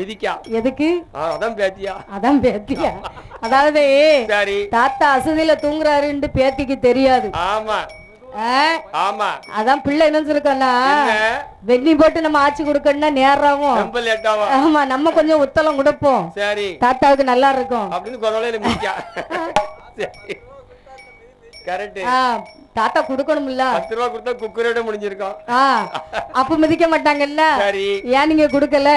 எதுக்கு? அதான் பேத்தியா அதான் பேத்தியா அதாவது சரி. தாத்தா அசதியில தூங்குறாருன்னு பேத்திக்கு தெரியாது. ஆமா? ஆமா. அதான் பிள்ளை என்ன சொல்லிருக்கோன்னா என்ன? வெண்ணி போட்டு நம்ம ஆட்சி கொடுக்கணும்னா லேட்டாவா ஆமா நம்ம கொஞ்சம் உத்தலம் கொடுப்போம். சரி. தாத்தாவுக்கு நல்லா இருக்கும். அப்படின்னு தாத்தா கொடுக்கணும்ல. பத்து ரூபா கொடுத்தா குக்கரோட முடிஞ்சிருக்கோம் அப்ப மிதிக்க மாட்டாங்கல்ல? ஏன் நீங்க கொடுக்கல?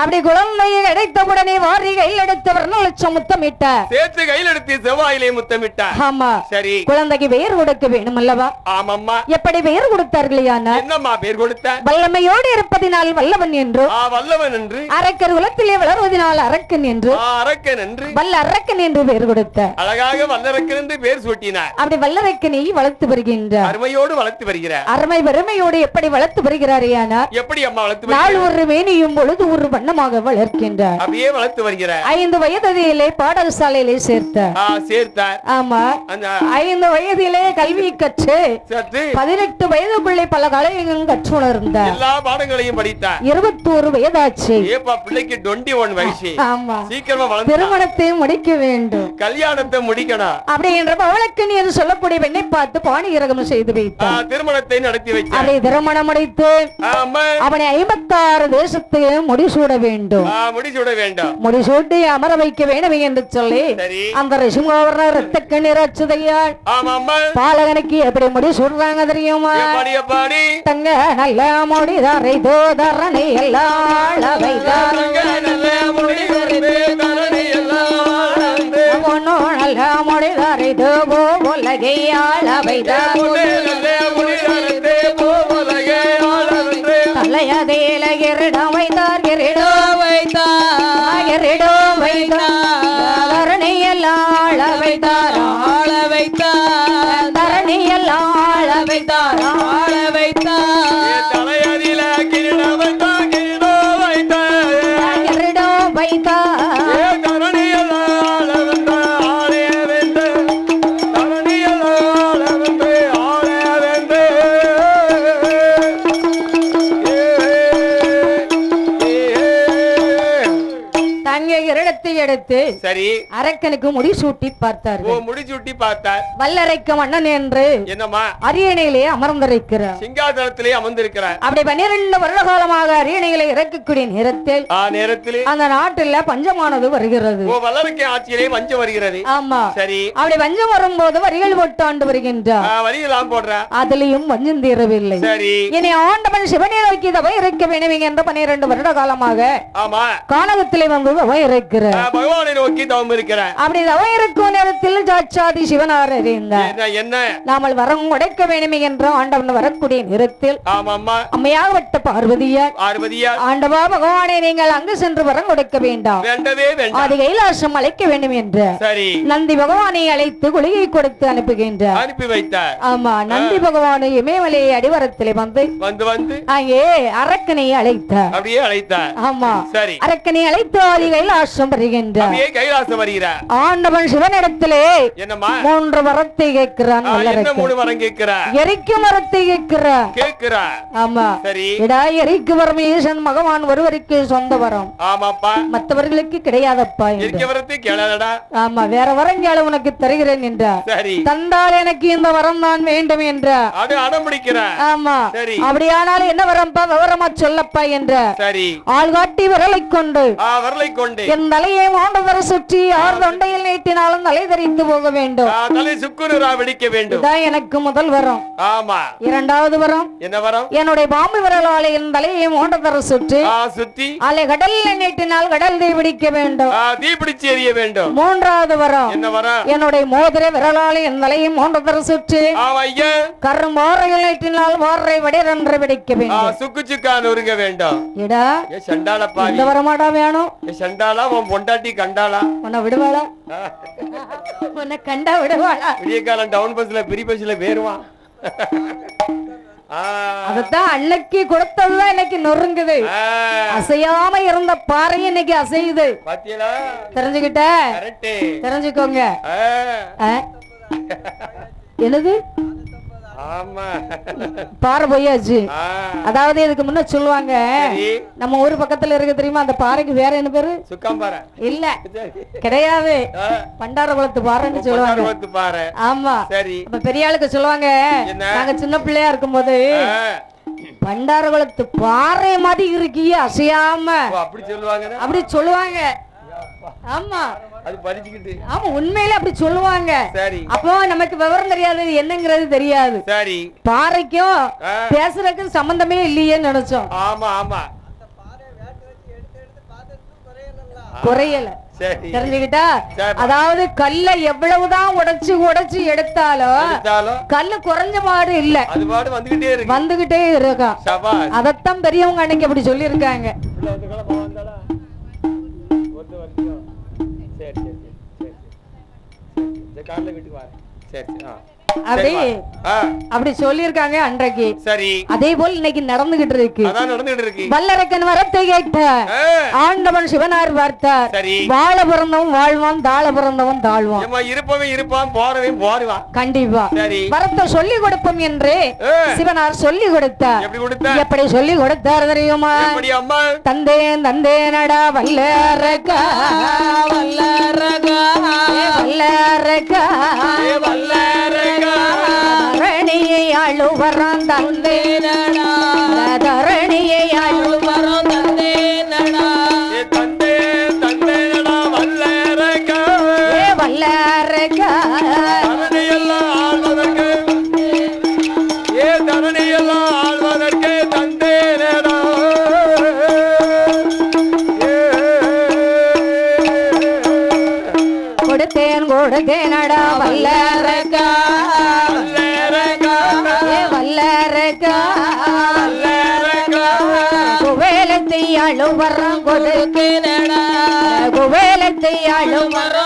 அப்படி குழந்தையை கிடைத்தவுடனே வாரி கையில் எடுத்தவர் லட்சம் முத்தமிட்ட. சேர்த்து கையில் எடுத்து செவ்வாயிலே முத்தமிட்டா. ஆமா. சரி. குழந்தைக்கு பெயர் கொடுக்க வேணும் அல்லவா ஆமாம்மா. எப்படி பெயர் கொடுத்தார்களையானா என்னம்மா பேர் கொடுத்த? வல்லமையோடு இருப்பதினால் வல்லவன் என்று. வல்லவன் என்று. அரக்கர் குலத்திலே வளர்வதனால் அரக்கன் என்று. அரக்கன் என்று. வல்ல அரக்கன் என்று பெயர் கொடுத்த. அழகாக வல்லரக்கன் என்று பேர் சூட்டினார். அப்படி வல்லரக்கனை வளர்த்து வருகின்றார். அருமையோடு வளர்த்து வருகிறார். அருமை பெருமையோடு எப்படி வளர்த்து வருகிறாரேயானார் எப்படி அம்மா வளர்த்து நாள் வருகிறார் ஒரு மேனியும் பொழுது ஒரு வண்ணமாக வளர்க்கின்றார். அப்படியே வளர்த்து வருகிறார். ஐந்து வயதிலே பாடசாலையிலே சேர்த்தார். சேர்த்தார். ஆமா. ஐந்து வயதிலே கல்வி கற்று பதினெட்டு வயதுக்குள்ளே பல கலையும் கற்றுணர்ந்தார். எல்லா பாடங்களையும் படித்தார். இருபத்தோரு வயதாச்சு. ஏப்பா பிள்ளைக்கு டுவெண்ட்டி ஒன் வயசு. ஆமா. சீக்கிரமா வளர்ந்து திருமணத்தை முடிக்க வேண்டும். கல்யாணத்தை முடிக்கணும். அப்படி என்ற பவளக்கணி என்று சொல்லக்கூடிய பெண்ணை பார்த்து பாணி இறகம் செய்து வைத்தார். திருமணத்தை நடத்தி வைத்தார். அப்படி திருமணம் முடித்து ஆமா அவனை ஐம்பத்தாறு தேசத்தையும் முடிசூட வேண்டும். ஆ, முடிச்சுவிட வேண்டும். முடிசூட்டி அமர வைக்க வேண்டும் என்று சொல்லி அந்த ரிசுங்கோவரர் ரத்த கண்ணீர் அச்சுதையாள் ஆமா அம்மா பாலகனுக்கு எப்படி முடி சுடுறாங்க தெரியுமா? தங்க நல்ல முடிதாரை தோதரனை எல்லாம் நல்ல முடிதாரை தோபோ வைத்தார். தலையதேல கிரீடம் வைத்தார் கிரீடம் வைத்தார். கிரீடம் வைத்தார். தரணி எல்லாம் ஆள வைத்தார் ஆள வைத்தார் தரணி எல்லாம் ஆள வைத்தார் ஆள வைத்தார் தலையதில கிரீடம் வைத்தான், கிரீடம் வைத்தான். கிரீடம் வைத்தார். எடுத்து சரி. அரக்கனுக்கு முடிசூட்டி ஓ பார்த்தார்கள் முடிச்சுட்டி பார்த்தார். வல்லரைக்க மன்னன் என்று என்னம்மா? அரியணையிலே அமர்ந்திருக்கிறார். சிங்காசனத்திலே அமர்ந்திருக்கிறார். அப்படி பன்னிரண்டு வருட காலமாக அரியணையிலே இறக்கக்கூடிய நேரத்தில் நேரத்திலே. அந்த நாட்டுல பஞ்சமானது வருகிறது. ஓ வல்லரக்கை ஆட்சியிலே வஞ்சம் வருகிறது. ஆமா. சரி. அப்படி வஞ்சம் வரும்போது வரிகள் போட்டு ஆண்டு வருகின்றார் வரியெல்லாம் போடுற. அதிலையும் வஞ்சம் தீரவில்லை. சரி. இனி ஆண்டவன் சிவனை நோக்கி தவை இறைக்க வேண்டும் என்ற பன்னிரண்டு வருட காலமாக ஆமா. கானகத்திலே வந்து தவை ஆ, இறைக்கிறார் பகவானை நோக்கி தவம் இருக்கிறேன். அப்படி தவை இருக்கும் நேரத்தில் சாட்சாதி சிவனார் அறிந்தார் என்ன நாமல் வரம் உடைக்க வேண்டும் என்ற ஆண்டவன் வரக்கூடிய நேரத்தில் ஆமாம்மா. அம்மையாகப்பட்ட பார்வதியார் பார்வதியா ஆண்டவா பகவானே நீங்கள் அங்கு சென்று வரம் கொடுக்க வேண்டாம். வேண்டவே வேண்டாம். ஆதி கைலாசம் அழைக்க வேண்டும் என்ற சரி. நந்தி பகவானை அழைத்து குளிகை கொடுத்து அனுப்புகின்றார். அனுப்பி வைத்தார். ஆமா நந்தி பகவான் இமயமலையை அடிவாரத்திலே வந்து வந்து வந்து. அங்கே அரக்கனை அழைத்தார். அப்படியே அழைத்தார். ஆமா. சரி. அரக்கனை அழைத்து ஆதி கைலாசம் வருகின்றார். அப்படியே கைலாசம் வருகிறார் ஆண்டவன் சிவனிடத்திலே என்னம்மா? மூன்று வரத்தை கேட்கிறான் ஆ, என்ன மூணு வரம் கேட்கிறா? எரிக்கும் மரத்தை கேட்கிறான் கேட்கிறா. ஆமா. சரி. இடா எரிக்கு வரம் ஈசன் பகவான் ஒருவருக்கு சொந்த வரம். ஆமாப்பா. மற்றவர்களுக்கு கிடையாதப்பா என்று. இருக்க வரத்து கேளடா ஆமா வேற வரங்கால உனக்கு தருகிறேன் என்றார் சரி. தந்தால் எனக்கு இந்த வரம் தான் வேண்டும் என்றார் அது ஆமா. சரி. அப்படியானால் என்ன வரம்பா? விவரமா சொல்லப்பா என்றார் சரி. ஆள் காட்டி விரலை கொண்டு வரலை கொண்டு. என் தலையை மாண்டவர சுற்றி யார் தொண்டையில் நீட்டினாலும் தலை தரித்து போக வேண்டும். தலை சுக்குநூறா வெடிக்க வேண்டும். இதான் எனக்கு முதல் வரம். ஆமா. இரண்டாவது வரம். என்ன வரம்? என்னுடைய பாம்பு விரலாலே என் தலையை மாண்டவர சுற்றி. சுத்தி அலை கடல்ல நீட்டினால் கடல் தீ பிடிக்க வேண்டும். ஆ தீப்பிடிச்சு எரிய வேண்டும். மூன்றாவது வரம். என்ன வரம்? என்னுடைய மோதிர விரலாலே என் தலையை மாண்டவர சுற்றி ஆ ஐயா. கரும்போரையில் நீட்டினால் வாரை வடிரென்று பிடிக்க ஆ வேண்டும். சுக்கு சுக்கா நொறுங்க வேண்டும். இடா ஏ சண்டாளப்பா இந்த வரமாடா வேணும். ஏ சண்டாளா உன் பொண்டாட்டி கண்டாளா? உன்னை விடுவாளா? ஆ, உன்னை கண்டா விடுவாளா? விடிய காலம் டவுன் பஸ்ல பெரிய பஸ்ல வேறுவான். ஆ, அதத்தான் அன்னைக்கு கொடுத்ததுதான் இன்னைக்கு நொறுங்குது. அசையாம இருந்த பாறை இன்னைக்கு அசையுது. தெரிஞ்சுக்கிட்ட? தெரிஞ்சுக்கோங்க? என்னது? பாறை போயாச்சு. அதாவது இதுக்கு முன்ன சொல்லுவாங்க நம்ம ஊர் பக்கத்துல இருக்கு தெரியுமா அந்த பாறைக்கு வேற என்ன பேரு? சுக்காம்பாறை இல்ல. கிடையாது. பண்டாரகுளத்து பாறைன்னு சொல்லுவாங்க. ஆமா. சரி. அப்ப பெரிய ஆளுக்கு சொல்லுவாங்க? நாங்க சின்ன பிள்ளையா இருக்கும்போது ஆ, பண்டாரகுளத்து பாறை மாதிரி இருக்கியே அசையாம. அப்படி சொல்லுவாங்க அப்படி சொல்லுவாங்க. ஆமா. அது பறிச்சுக்கிட்டு ஆமா உண்மையில அப்படி சொல்லுவாங்க. சரி. அப்போ நமக்கு விவரம் தெரியாது என்னங்கிறது தெரியாது. சரி. பாறைக்கும் பேசுறதுக்கும் சம்பந்தமே இல்லையேன்னு நினைச்சோம். ஆமா ஆமா. குறையல. சரி. தெரிஞ்சுக்கிட்டா. அதாவது கல்ல எவ்வளவுதான் உடைச்சு உடைச்சு எடுத்தாலும் கல்லு குறைஞ்ச மாடு இல்ல. வந்துகிட்டே இருக்கு. அதத்தான் பெரியவங்க அன்னைக்கு அப்படி சொல்லியிருக்காங்க. சரி காலைல வீட்டுக்கு வரேன். சரி சரி ஆ. அப்படி அப்படி சொல்லியிருக்காங்க அன்றைக்கு. சரி. அதே போல் இன்னைக்கு நடந்துகிட்டு இருக்கு. அதான் நடந்துகிட்டு இருக்கு. வல்லரக்கன் வரத்தை கேட்ட ஆண்டவன் சிவனார் பார்த்தார். வாழ பிறந்தவன் வாழ்வான் தாழ பிறந்தவன் தாழ்வான். இருப்பவன் இருப்பான் போறவன் போடுவான். கண்டிப்பா. வரத்தை சொல்லி கொடுப்போம் என்று சிவனார் சொல்லி கொடுத்தார். எப்படி சொல்லி கொடுத்தார் தெரியுமா? தந்தேன் தந்தேனடா வல்லரக்கா வல்லரக்கா. வல்லரக்கா. வல்லரக்கா. தரணியை அழுவரம் தந்தேனடா. தரணியை அழுவரம் தந்தேனடா. ஏ தந்தே தந்தேனடா வல்லரக்கா. ஏ வல்லரக்கா. தரணியெல்லாம் ஆள்வதற்கு. ஏ தரணியெல்லாம் ஆள்வதற்கு தந்தேனடா. ஏ. கொடுத்தேன் கொடுத்தேனடா வல்லரக்கா வல்லரக்கா. குவேலத்தை அழுவரம் கொடுத்தேனடா குவேலத்தை அழுவரம்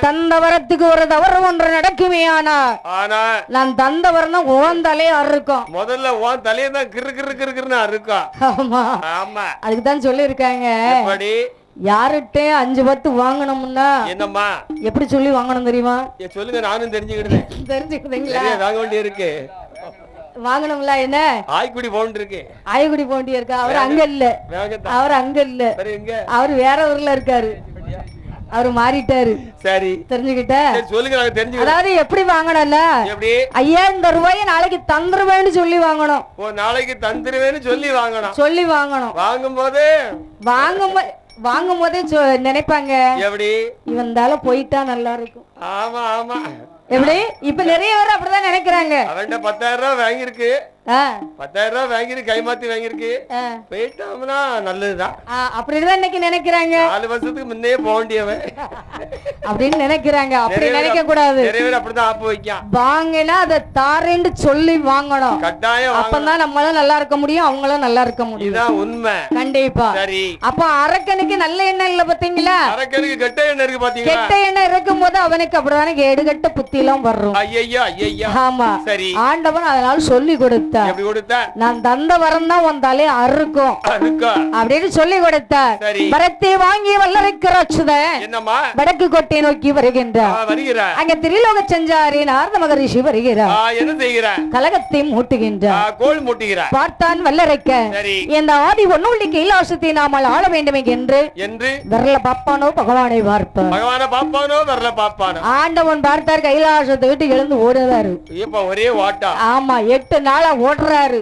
தந்த வரத்துக்கு ஒரு தவறு ஒன்று நடக்குமே ஆனா ஆனா நான் தந்த வரணும் ஓந்தாலே அறுக்கும். முதல்ல உன் தலையை தான் கிறு கிறு கிறு கிறுன்னு அறுக்கும் ஆமா. ஆமா. அதுக்கு தான் சொல்லியிருக்காங்க. எப்படி? யாருகிட்டயும் அஞ்சு பத்து வாங்கணும்னா என்னம்மா? எப்படி சொல்லி வாங்கணும் தெரியுமா? சொல்லுங்க நானும் தெரிஞ்சுக்கிட்டேன் தெரிஞ்சுக்கிட்டீங்களா வாங்க வேண்டி இருக்கு. வாங்கணும்ல என்ன? ஆய்க்குடி போன் இருக்கு. ஆயக்குடி போண்டி இருக்கா? அவர் அங்க இல்ல. அவர் அங்க இல்ல. அவர் வேற ஊர்ல இருக்காரு. அவர் மாறிட்டாரு. சரி. தெரிஞ்சுக்கிட்ட? சொல்லுங்க தெரிஞ்சுக்கிறோம். அதாவது எப்படி வாங்கணும்ல? எப்படி? ஐயா இந்த ரூபாயை நாளைக்கு தந்துருவேன்னு சொல்லி வாங்கணும். ஓ நாளைக்கு தந்துருவேன்னு சொல்லி வாங்கணும். சொல்லி வாங்கணும். வாங்கும் போ- வாங்கும் போதே சொ- நினைப்பாங்க. எப்படி? இவன் தால போயிட்டா நல்லா இருக்கும். ஆமா ஆமா. எப்படி? இப்ப நிறைய பேர் அப்படிதான் நினைக்கிறாங்க. அவன்கிட்ட பத்தாயிரம் ரூபாய் வாங்கியிருக்கு. பத்தாயிரம் ரூபாய் வாங்கியிருக்கு கைமாத்தி வாங்கியிருக்கு ஆ. போயிட்டோம்னா நல்லதுதான் அப்படிதான் இன்னைக்கு நினைக்கிறாங்க. நாலு வருஷத்துக்கு முன்னே போக வேண்டியவன். அப்படின்னு நினைக்கிறாங்க. அப்படி நினைக்க கூடாது நிறைய பேர் அப்படிதான் ஆப்பு வாங்கினா அதை தாரேன்னு சொல்லி வாங்கணும். கட்டாயம் அப்பதான் நம்மளும் நல்லா இருக்க முடியும் அவங்களும் நல்லா இருக்க முடியும். உண்மை. கண்டிப்பா. சரி. அப்ப அரக்கனுக்கு நல்ல இல்ல பாத்தீங்களா? அரக்கனுக்கு கெட்ட எண்ணம் இருக்கு பாத்தீங்களா? கெட்ட எண்ணம் இருக்கும் போது அவனுக்கு அப்படிதானே கேடுகட்ட புத்தி எல்லாம் வரும் ஐயையோ ஐயையோ. ஆமா. சரி. ஆண்டவன் அதனால சொல்லி கொடுத்தார் நான் தந்த வரம் தான் உன் தலையை அறுக்கும். அப்படின்னு சொல்லி கொடுத்தார் வரத்தை வாங்கி வல்லரைக்கு என்னம்மா? வடக்கு கோட்டை நோக்கி வருகின்றார் அங்க திரிலோக செஞ்சாரி நாரத மகரிஷி வருகிறார். என்ன செய்கிற கலகத்தை மூட்டுகின்றார் கோல் முட்டுகிற பார்த்தான் வல்லரைக்க. இந்த ஆதி ஒன்னுள்ளி கைலாசத்தை நாமல் ஆள வேண்டுமே என்று என்று? விரல பாப்பானோ பகவானை பார்ப்பார். பகவான பாப்பானோ வரல பாப்பானோ ஆண்டவன் பார்த்தார் கைலாசத்தை விட்டு எழுந்து ஓடுறாரு இப்ப ஒரே வாட்டா? ஆமா எட்டு நாளா ஓடுறாரு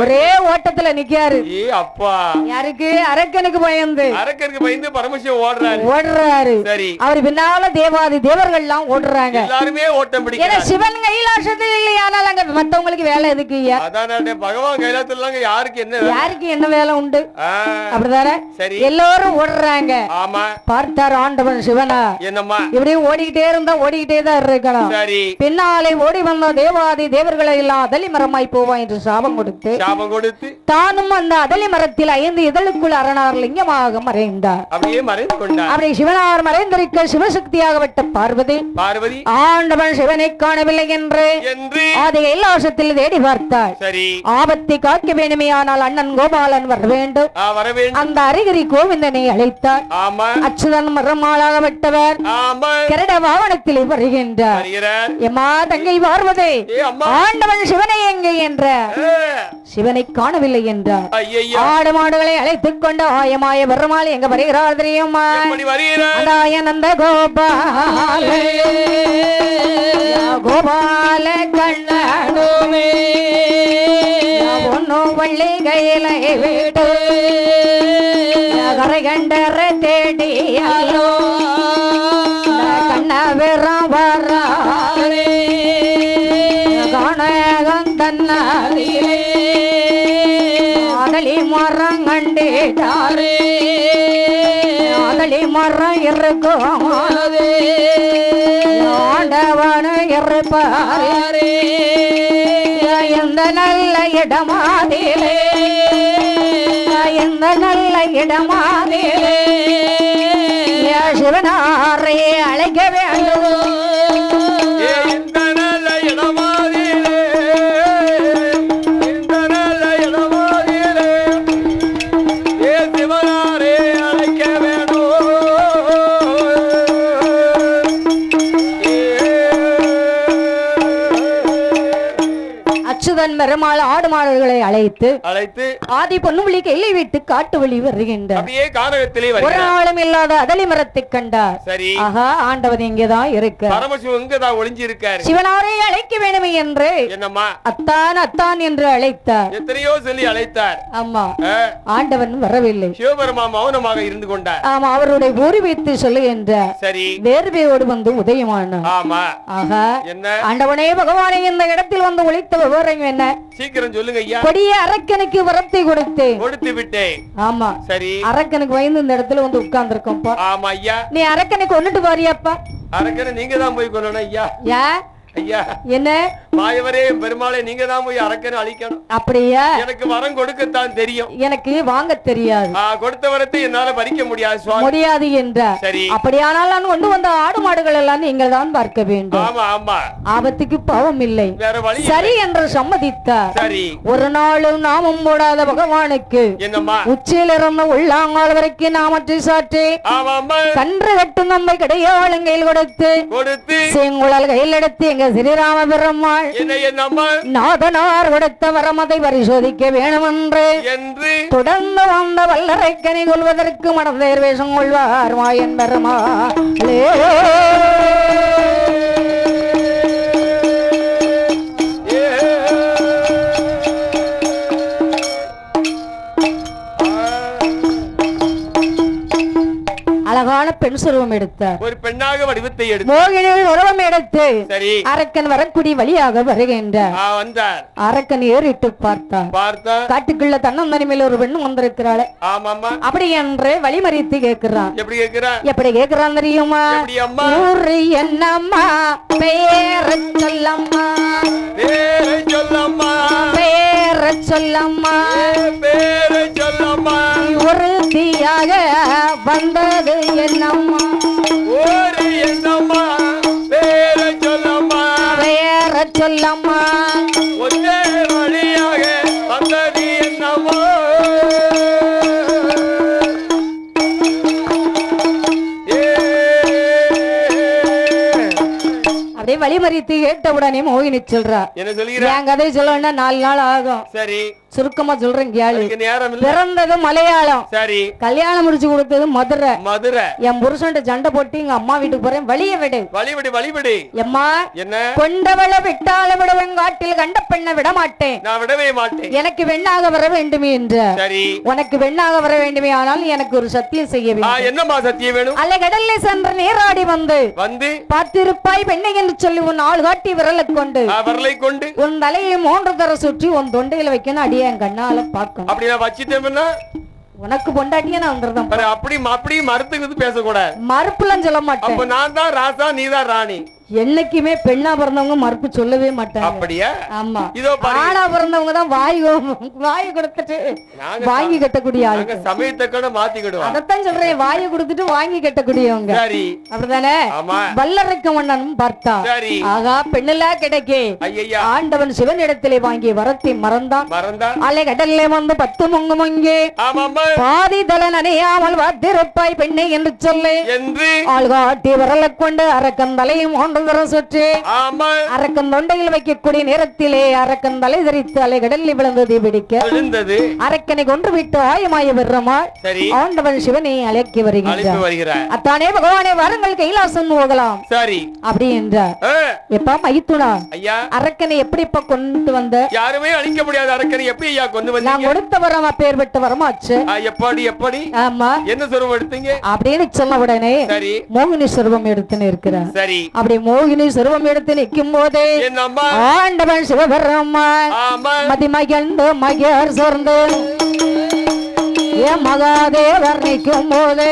ஒரே ஓட்டத்துல நிக்காரு அப்பா. யாருக்கு? அரக்கனுக்கு பயந்து. அரக்கனுக்கு பயந்து பரமசிவம் ஓடுறாரு. ஓடுறாரு. சரி. அவர் பின்னால தேவாதி தேவர்கள் எல்லாம் ஓடுறாங்க. எல்லாருமே ஓட்டம் ஏன்னா பிடிக்கிறார் சிவன் கைலாசத்தில் இல்லையானால் அங்க மத்தவங்களுக்கு வேலை எதுக்கு ஐயா? அதான் பகவான் கைலாசத்துலாங்க யாருக்கு என்ன? யாருக்கு என்ன வேலை உண்டு? அப்படிதானே? சரி. எல்லாரும் ஓடுறாங்க. ஆமா. பார்த்தார் ஆண்டவன் சிவனா? என்னம்மா? இப்படியே ஓடிக்கிட்டே இருந்தா ஓடிக்கிட்டே தான் இருக்கணும் சரி. பின்னாலே ஓடி வந்த தேவாதி தேவர்களை எல்லாம் அதலி மரமாய் போ போவா என்று சாபம் கொடுத்து சாபம் கொடுத்து தானும் அந்த அதலி மரத்தில் ஐந்து இதழுக்குள் அரணார் லிங்கமாக மறைந்தார். அப்படியே மறைந்து கொண்டார். அப்படி சிவனார் மறைந்திருக்க சிவசக்தியாகப்பட்ட பார்வதி பார்வதி ஆண்டவன் சிவனை காணவில்லை என்று என்று அதை கைலாசத்தில் தேடி பார்த்தாள். சரி. ஆபத்தை காக்க வேண்டுமே ஆனால் அண்ணன் கோபாலன் வர வேண்டும். அந்த அரிகிரி கோவிந்தனை அழைத்தார். அச்சுதன் மரமாளாக விட்டவர். கிரட வாகனத்தில் வருகின்றார். எம்மா தங்கை பார்வதே ஆண்டவன் சிவனை எங்கே என்ற சிவனை காணவில்லை என்றார். ஆடு மாடுகளை அழைத்துக் கொண்டு ஆயமாய பெருமாள் எங்க வருகிறார் தெரியுமா? நந்த கோபால. கோபால கண்ணனுமே ஒன்னு வள்ளி கையில விட்டு கரை கண்டற தேடியாலோ. கண்ண வெறம் வராரே கண்டிட்டாரே அதளி மரம் இருக்கும் ஆண்டவனு இருப்பாரே எந்த நல்ல இடமாதிலே. எந்த நல்ல இடமாதிலே. சிவனாரை அழைக்க வேண்டும். மாடுகளை அழைத்து அழைத்து ஆதி பொன்னுமொழி கையிலை விட்டு காட்டு வழி வருகின்றார் அப்படியே கானகத்திலே ஒரு நாளும் இல்லாத அதளி மரத்தை கண்டார். சரி. ஆகா ஆண்டவன் இங்கேதான் இருக்க பரமசிவம் இங்கதான் ஒளிஞ்சு இருக்காரு சிவனாரை அழைக்க வேண்டுமே என்று என்னம்மா? அத்தான் அத்தான் என்று அழைத்தார். எத்தனையோ சொல்லி அழைத்தார். ஆமா. ஆண்டவன் வரவில்லை. சிவபெருமா மௌனமாக இருந்து கொண்டார். ஆமா அவருடைய ஊறி வைத்து சொல்லுகின்றார் சரி. வேர்வையோடு வந்து உதயமானார். ஆமா. ஆகா என்ன? ஆண்டவனே பகவானே இந்த இடத்தில் வந்து ஒழித்த விவரம் என்ன? சீக்கிரம் சொல்லுங்க ஐயா. கொடிய அரக்கனுக்கு வரத்தை கொடுத்து கொடுத்து விட்டேன் ஆமா. சரி. அரக்கனுக்கு பயந்து இந்த இடத்துல வந்து உட்கார்ந்துருக்கோம்ப்பா ஆமா ஐயா. நீ அரக்கனை கொண்டுட்டு பாரியாப்பா அரக்கனை நீங்க தான் போய் கொல்லணும் ஐயா. யா? ஐயா என்ன? மாயவரே பெருமாளே நீங்க தான் போய் அரக்கனை அழிக்கணும். அப்படியா? எனக்கு வரம் கொடுக்கத்தான் தெரியும். எனக்கு வாங்க தெரியாது. கொடுத்த வரத்தை என்னால பறிக்க முடியாது சுவாமி. முடியாது என்றார் சரி. அப்படியானால் நான் கொண்டு வந்த ஆடு மாடுகள் எல்லாம் நீங்கள் தான் பார்க்க வேண்டும். ஆமா ஆமா. ஆபத்துக்கு பாவம் இல்லை. சரி என்று சம்மதித்தார். சரி. ஒரு நாளும் நாமம் போடாத பகவானுக்கு என்னம்மா? உச்சியில் இருந்த உள்ளாங்கால் வரைக்கும் நாமத்தை சாற்றி கன்று கட்டும் நம்மை கடையாளங்கையில் கொடுத்து கொடுத்து செங்குழல் கையில் எடுத்து எங்க ஸ்ரீராம பெருமாள் என்ன என்னம்மா நாதனார் கொடுத்த வரமதை பரிசோதிக்க வேணும் என்று என்று தொடர்ந்து வந்த வல்லரை கனி கொள்வதற்கு மனதேர் வேஷம் கொள்வார் மாயன் பெருமாளே. பெண் சுருவம் எடுத்தார் ஒரு பெண்ணாக வடிவத்தை எடுத்து. மோகினியில் உருவம் எடுத்து சரி. அரக்கன் வரக்குடி வழியாக வருகின்றார் வந்தார். அரக்கன் ஏறிட்டு பார்த்தான். பார்த்தா காட்டுக்குள்ள தன்னந்தனிமையில் ஒரு பெண்ணு வந்திருக்கிறாளே. ஆமாம்மா. அப்படி என்று வழிமறித்து கேட்கிறான். எப்படி கேக்குறா எப்படி கேட்கிறான் தெரியுமா? ஊரு என்னம்மா? பெயர சொல்லம்மா. பேரை சொல்லம்மா. பேரை சொல்லம்மா. ஒருத்தியாக வந்தது என்னம்மா? அப்படியே வழிமறித்து கேட்ட உடனே மோகினி சொல்றா என்ன சொல்லுகிற? என் கதை சொல்லணும்னா நாலு நாள் ஆகும். சரி. சுருக்கமா சொல்றேன் கேளு. பிறந்தது மலையாளம். சரி. கல்யாணம் முடிச்சு கொடுத்தது மதுரை. மதுரை. என் புருஷன்ட்ட சண்டை போட்டு எங்க அம்மா வீட்டுக்கு போறேன் வழிய விடு. வழிபடி வழிபடி எம்மா என்ன? கொண்டவள விட்டால விடுவேன் காட்டில் கண்ட பெண்ணை விட மாட்டேன். நான் விடவே மாட்டேன். எனக்கு வெண்ணாக வர வேண்டுமே என்ற. சரி. உனக்கு வெண்ணாக வர வேண்டுமே ஆனால் எனக்கு ஒரு சத்தியம் செய்ய வேண்டும். என்னம்மா சத்தியம் வேணும்? அல்ல கடல்ல சென்று நீராடி வந்து வந்து? பார்த்திருப்பாய் பெண்ணை என்று சொல்லி உன் ஆள் காட்டி விரலை கொண்டு. விரலை கொண்டு? உன் தலையை மூன்று தர சுற்றி உன் தொண்டையில வைக்கணும் அடியே என் கண்ணால பார்க்கணும். அப்படி நான் வச்சிட்டேன்னா? உனக்கு பொண்டாட்டியே நான் வந்துருந்தேன். அப்படி அப்படி மறுத்துக்கிறது பேசக்கூடாது. மறுப்புலாம் சொல்ல மாட்டேன். அப்ப நான் தான் ராசா நீ தான் ராணி. என்னைக்குமே பெண்ணா பிறந்தவங்க மறுப்பு சொல்லவே மாட்டாங்க. அப்படியா? ஆமா. ஆணா பிறந்தவங்க தான் வாய் வாயை கொடுத்துட்டு வாங்கி கட்டக்கூடிய ஆளு நாங்க சமயத்தக்கட மாத்திக்கிடுவோம். அதத்தான் சொல்றேன். வாயை கொடுத்துட்டு வாங்கி கட்டக்கூடியவங்க. சரி. அப்படிதானே? வல்லரைக்க மன்னனும் பார்த்தா. சரி. ஆகா பெண்ணெல்லா கிடைக்கே. ஆண்டவன் சிவன் இடத்திலே வாங்கிய வரத்தை மறந்தான். மறந்தா? அலை கடல்ல வந்து பத்து முங்கு முங்கே. பாதி தல நனையாமல் வாத்திருப்பாய் பெண்ணை என்று சொல்லு. என்று? ஆள் காட்டி விரலை கொண்டு அரக்கன் தலையும் தர சுற்றி அரக்கன் தொண்டையில் வைக்கக்கூடிய நேரத்திலே அரக்கன் தலை தரித்து அலை கடலில் விழுந்தது பிடிக்க அரக்கனை கொன்று விட்டு ஆயமாய சரி. ஆண்டவன் சிவனை அழைக்கி வருகிறார். அத்தானே பகவானே வாருங்கள் கைலாசம் போகலாம். சரி. அப்படி என்றார். எப்பா மைத்துனா அரக்கனை எப்படிப்பா கொண்டு வந்த? யாருமே அழிக்க முடியாத. அரக்கனை எப்படி ஐயா கொண்டு நான் வந்தீங்க கொடுத்த வரம் அப்பேர் விட்டு வரமாச்சு எப்படி எப்படி? ஆமா. என்ன சொருவம் எடுத்தீங்க? அப்படின்னு சொன்ன உடனே மோகினி சொருபம் எடுத்துன்னு இருக்கிறார். சரி. அப்படி மோகினி சொருபம் எடுத்து நிற்கும் போதே ஆண்டவன் சிவபெருமான் ஆமா மதிமகிழ்ந்து மகிழ் சொர்ந்து. ஏ மகாதேவர் நிற்கும் போது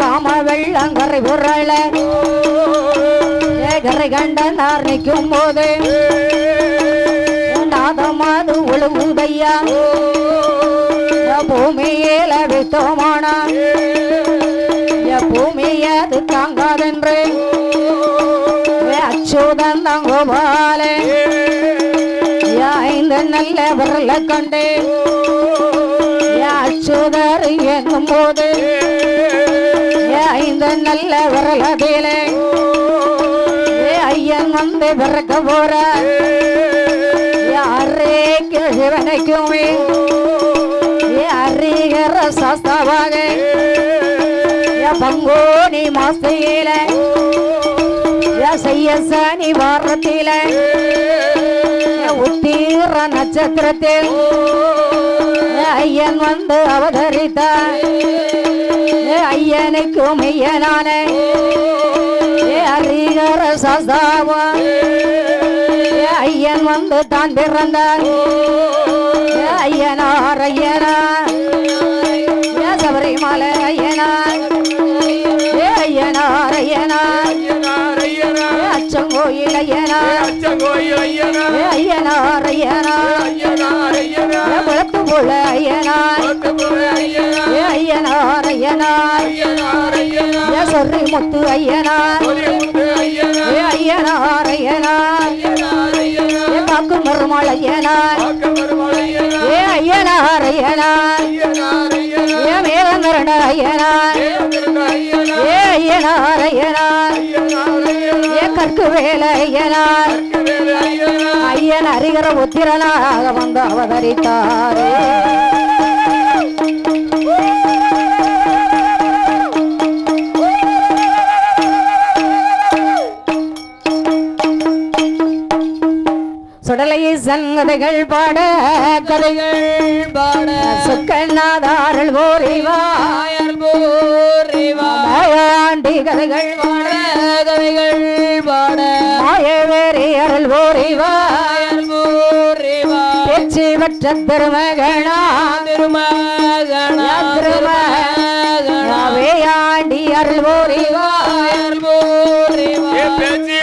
காம வெள்ளங்கரை உருள ஏ கரை கண்டனார் நிற்கும் போது. நாதமாது ஒழுங்குதையா? பூமியில வித்தோமானா பூமியது தாங்காதென்று. அச்சுதன் தங்கோபாலே ஐந்து நல்ல விரல கண்டே. அச்சுதர் என்னும் போது. ஐந்து நல்ல விரலதிலே ஐயன் வந்து பிறக்க போற. யாரே கிழவனைக்குமே. அறிகிற சாஸ்தாவாக. பங்கோனி மாசையில செய்ய சனி வாரத்தில உத்தீர நட்சத்திரத்தில் ஐயன் வந்து அவதரித்தார். ஐயனுக்கு மையனான அறிகிற சாஸ்தாவா ஐயன் வந்து தான் பிறந்தார். ஐயனார் ஐயனார். சபரிமலை ஐயனார் ஐயனார். ஐயனார் ஐயனார் அச்சங்கோயில் ஐயனார் ஐயனார் ஐயனார் குளத்து போல ஐயனார் ஐயனார் ஐயனார் சொர்ரி முத்து ஐயனார். ஐயனார் ஐயனார். ஐயனார் ஐயனார். ஐயனார். ஏ ஐயனார் ஐயனார். ஏ மேலங்கரட ஐயனார். ஏ ஐயனார். ஐயனார் ஏ கற்கு வேல ஐயனார். ஐயன் அறிகிற உத்திரனாக வந்து அவதரித்தாரே. சுடலையை சங்கதைகள் பாட கதைகள் பாட. சுக்கநாதாரல் ஓரிவாயல் போரிவாண்டி கதைகள் பாட கதைகள் பாட. மாயவேரி அருள் ஓரிவாயல் போரிவா. பேச்சு வற்ற திருமகனா. திருமகனா திருமகனா. வேயாண்டி அருள் ஓரிவாயல் போரிவா. பேச்சி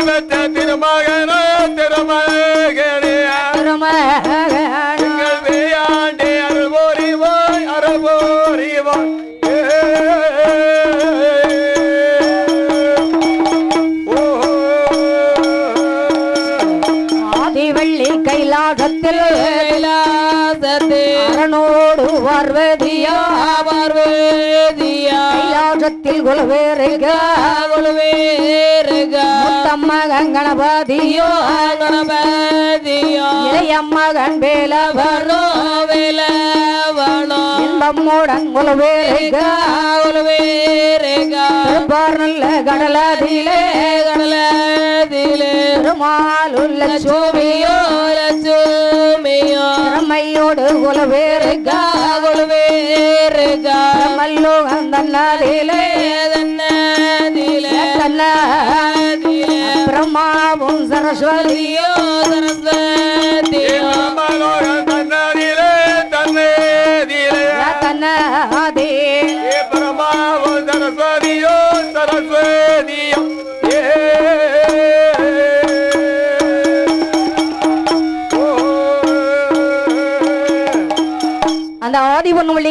திருமகனே. கைலாசத்தில் அரணோடு பார்வதியா? பார்வதியா? கைலாசத்தில் குலவேருக முத்தம்மகன் கணபதியோ? கணபதியோ? இளையம்மகன் வேலவரோ வேலவனோ? இன்பம்முடன் குலவேருக நல்ல கடலதிலே கடலதிலே பெருமாளுள்ள சோமியோ லட்சுமியோ. திறமையோடு குலவேருக குலவேருக மல்லோ தன்னதிலே. தன்னதிலே. தன்னதிலே. பிரம்மாவும் சரஸ்வதியோ சரஸ்வதியோ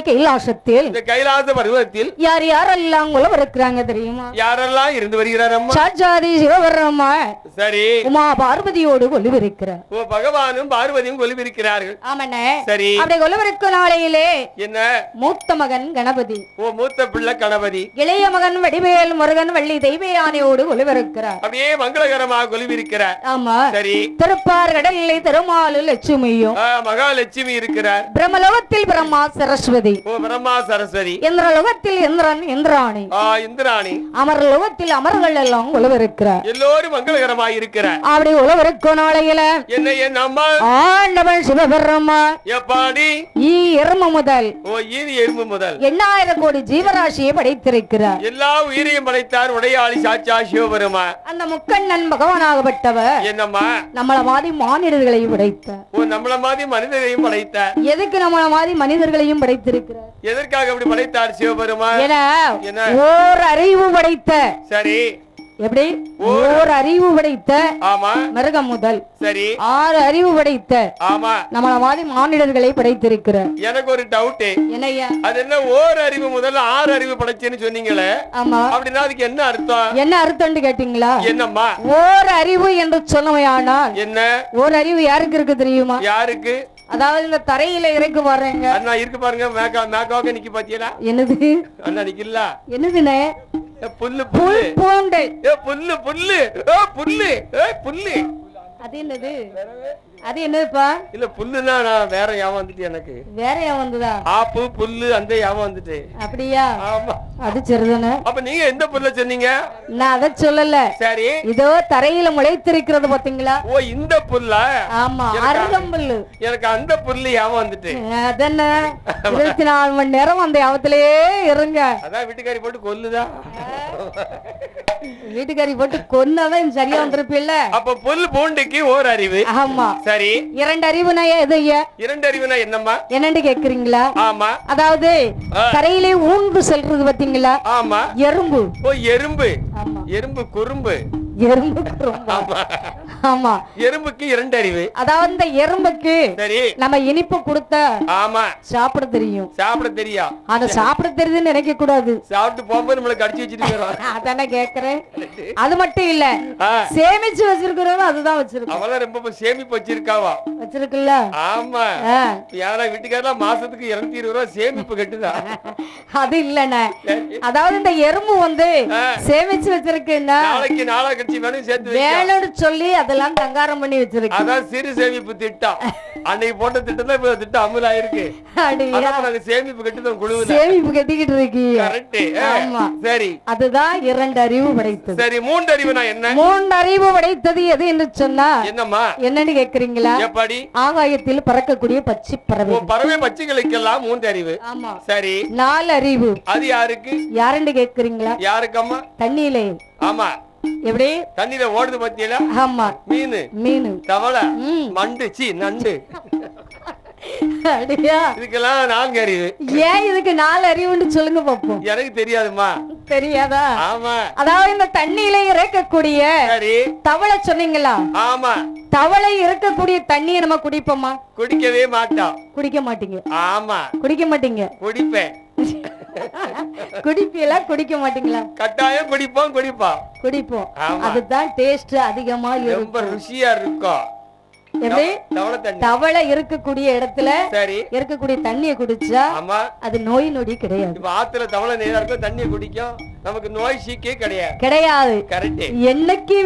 கைலாசத்தில் இந்த கைலாச பருவத்தில் யார் யாரெல்லாம் உழவு இருக்கிறாங்க தெரியுமா? யாரெல்லாம் இருந்து வருகிறார் அம்மா? சாட்சாதி சிவபெருமா சரி. உமா பார்வதியோடு கொலுவிருக்கிறார் ஓ பகவானும் பார்வதியும் கொலுவிருக்கிறார்கள் ஆமாண்ணே. சரி. அப்படி கொலுவிருக்கும் நாளையிலே என்ன? மூத்த மகன் கணபதி. ஓ மூத்த பிள்ளை கணபதி. இளைய மகன் வடிவேல் முருகன் வள்ளி தெய்வயானையோடு கொலுவிருக்கிறார் அப்படியே மங்களகரமாக கொலுவிருக்கிறார் ஆமா. சரி. திருப்பார் கடலில் திருமாலு லட்சுமியும் மகாலட்சுமி இருக்கிறார். பிரம்மலோகத்தில் பிரம்மா சரஸ்வதி. ஓ பிரம்மா சரஸ்வதி. இந்திரலோகத்தில் இந்திரன் இந்திராணி. ஆ இந்திராணி. அமர் லோகத்தில் அமர்கள் எல்லாம் உழவிருக்கிறார். எல்லோரும் மங்களகரமாக இருக்கிறார் அப்படி உழவிருக்கும் நாளையில என்ன என் அம்மா. ஆண்டவன் சிவபெருமா எப்பாடி ஈ எரும முதல். ஓ ஈனி எறும்பு முதல். எண்ணாயிரம் கோடி ஜீவராசியை படைத்திருக்கிறார். எல்லா உயிரையும் படைத்தார் உடையாளி சாட்சா சிவபெருமா அந்த முக்கண்ணன் பகவானாகப்பட்டவர். என்னம்மா? நம்மள மாதிரி மானிடர்களையும் படைத்தார். ஓ நம்மள மாதிரி மனிதரையும் படைத்தார். எதுக்கு நம்மள மாதிரி மனிதர்களையும் படைத்திருக்கிறார் எதற்காக அப்படி படைத்தார் சிவபெருமா என? ஓர் அறிவு படைத்த. சரி. எப்படி? ஓர் அறிவு படைத்த. ஆமா. மிருகம் முதல். சரி. ஆறு அறிவு படைத்த. ஆமா. நம்மள மாதிரி மானிடர்களை படைத்திருக்கிறார் எனக்கு ஒரு டவுட் என்னய்யா அது என்ன ஓர் அறிவு முதல்ல ஆறு அறிவு படைச்சேன்னு சொன்னீங்களே? ஆமா. அப்படின்னா அதுக்கு என்ன அர்த்தம்? என்ன அர்த்தம்னு கேட்டீங்களா? என்னம்மா? ஓர் அறிவு என்று சொன்னமையானால் என்ன? ஓர் அறிவு யாருக்கு இருக்கு தெரியுமா? யாருக்கு? அதாவது இந்த தரையில இறக்கு பாருங்க. அண்ணா இருக்கு பாருங்க மேக்கா மேக்காவுக்கு நிக்கி பாத்தீங்களா? என்னது? அண்ணா நிக்கல என்னதுண்ணே ஏ, புல்லு புல்லு. பூண்டை. ஏ புல்லு புல்லு. ஏ புல்லு. ஏ புல்லு. அது என்னது? அது என்னதுப்பா? இல்ல புல்லுன்னா நான் வேற ஞாபகம் வந்துட்டு எனக்கு. வேற ஏன் வந்ததா? ஆப்பு புல்லு அந்த ஞாபகம் வந்துட்டு. அப்படியா? ஆமா. அது சரிதானே. அப்ப நீங்க எந்த புல்ல சொன்னீங்க? நான் அதை சொல்லல. சரி. இதோ தரையில முளைத்திருக்கிறது பாத்தீங்களா ஓ இந்த புல்லா? ஆமா அருகம்புல்லு எனக்கு அந்த புல்லு ஞாபகம் வந்துட்டு. அதென்ன? இருபத்தி நாலு மணி நேரம் அந்த யாவத்திலேயே இருங்க. அதான் வீட்டுக்காரி போட்டு கொல்லுதா? வீட்டுக்காரி போட்டு கொன்னாதான் சரியா வந்திருப்பில்ல? அப்ப புல் பூண்டுக்கு ஓர் அறிவு. ஆமா. சரி. இரண்டு அறிவுனா எது இரண்டு அறிவுனா என்னம்மா? என்னன்னு கேக்குறீங்களா? ஆமா. அதாவது தரையிலே ஊன்று செல்றது பாத்தீங்களா ஆமா. எறும்பு. ஓ எறும்பு. எறும்பு குறும்பு. எறும்பு ரொம்ப ஆமா. எறும்புக்கு இரண்டு அறிவு. அதாவது இந்த எறும்புக்கு சரி. நம்ம இனிப்பு கொடுத்தா ஆமா. சாப்பிட தெரியும். சாப்பிட தெரியும் ஆனா சாப்பிட தெரியுதுன்னு நினைக்க கூடாது. சாப்பிட்டு போகும்போது நம்மள கடிச்சு வச்சுட்டு அதானே கேக்குறேன். அது மட்டும் இல்ல. சேமிச்சு வச்சிருக்கிறவங்க அதுதான் வச்சிருக்கோம். அவளாம் ரொம்ப சேமிப்பு வச்சிருக்காவா? வச்சிருக்குல்ல. ஆமா. யாரா வீட்டுக்காரெல்லாம் மாசத்துக்கு இருநூத்தி இருபது ரூபா சேமிப்பு கட்டுதா? அது இல்லண்ணே. அதாவது இந்த எறும்பு வந்து. சேமிச்சு வச்சிருக்குன்னா நாளைக்கு நாளா கட்சி வேணும் சேர்த்து வேணும்னு சொல்லி அதெல்லாம் தங்காரம் பண்ணி வச்சிருக்கு. அதான் சிறு சேமிப்பு திட்டம். அன்னைக்கு போட்ட திட்டம் தான் இப்ப திட்டம் அமுல் ஆயிருக்கு நாங்க சேமிப்பு கட்டுதான் குழுவுல. சேமிப்பு கட்டிக்கிட்டு இருக்கீங்க. சரி. அதுதான் இரண்டு அறிவு படைத்தது. சரி மூன்று அறிவுனா என்ன? மூன்று அறிவு படைத்தது எது என்று சொன்னா என்னம்மா? என்னன்னு கேக்குறீங்களா? எப்படி? ஆகாயத்தில் பறக்கக்கூடிய பச்சை பறவை. பறவை பட்சிகளுக்கெல்லாம் மூன்று அறிவு. ஆமா. சரி. நாலு அறிவு. அது யாருக்கு? யாருன்னு கேக்குறீங்களா? யாருக்கம்மா? தண்ணியிலே. ஆமா. எப்படி? தண்ணியில ஓடுது பத்தியில? ஆமா. மீன். மீன். தவளை. மண்டு. சி நண்டு. அப்படியா? இதுக்கெல்லாம் நான்கு அறிவு. ஏன் இதுக்கு நாலு அறிவுன்னு சொல்லுங்க பாப்போம். எனக்கு தெரியாதுமா தெரியாதா? ஆமா. அதாவது இந்த தண்ணியில இறக்கக்கூடிய தவளை சொன்னீங்களா? ஆமா. தவளை இருக்கக்கூடிய தண்ணியை நம்ம குடிப்போமா? குடிக்கவே மாட்டோம். குடிக்க மாட்டீங்க. ஆமா. குடிக்க மாட்டீங்க. குடிப்பேன். குடிப்பீங்களா? குடிக்க மாட்டீங்களா? கட்டாயம் குடிப்போம் குடிப்போம். குடிப்போம். அதுதான் டேஸ்ட் அதிகமா ரொம்ப ருசியா இருக்கும். தவளை இருக்கக்கூடிய இடத்துல சரி. இருக்கக்கூடிய தண்ணியை குடிச்சா அது நோய் நொடி கிடையாது. ஆத்துல தவளை நேரம் தண்ணியை குடிக்கும். நமக்கு நோய் சீக்கே கிடையாது. கிடையாது. என்னைக்கு